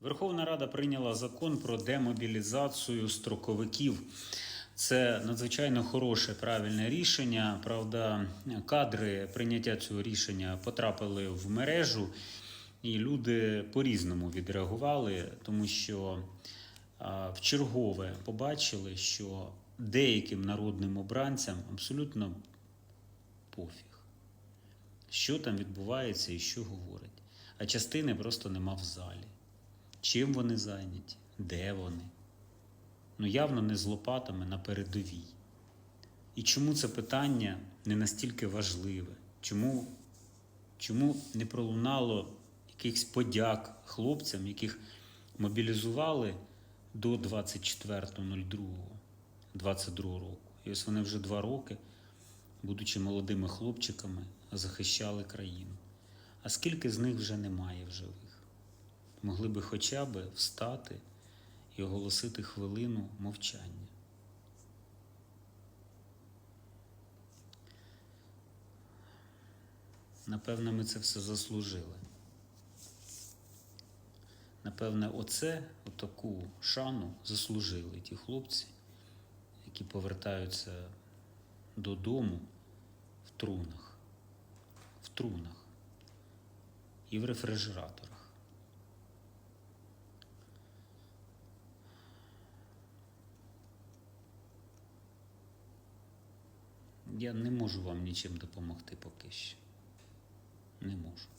Верховна Рада прийняла закон про демобілізацію строковиків. Це надзвичайно хороше правильне рішення. Правда, кадри прийняття цього рішення потрапили в мережу, і люди по-різному відреагували, тому що в чергове побачили, що деяким народним обранцям абсолютно пофіг, що там відбувається і що говорить. А частини просто нема в залі. Чим вони зайняті? Де вони? Ну, явно не з лопатами на передовій. І чому це питання не настільки важливе? Чому, чому не пролунало якихось подяк хлопцям, яких мобілізували до 24.02.22 року? І ось вони вже два роки, будучи молодими хлопчиками, захищали країну. А скільки з них вже немає в живих? Могли би хоча б встати і оголосити хвилину мовчання. Напевно, ми це все заслужили. Напевне, оце, отаку шану заслужили ті хлопці, які повертаються додому в трунах, в трунах і в рефрижераторах. Я не можу вам нічим допомогти поки що. Не можу.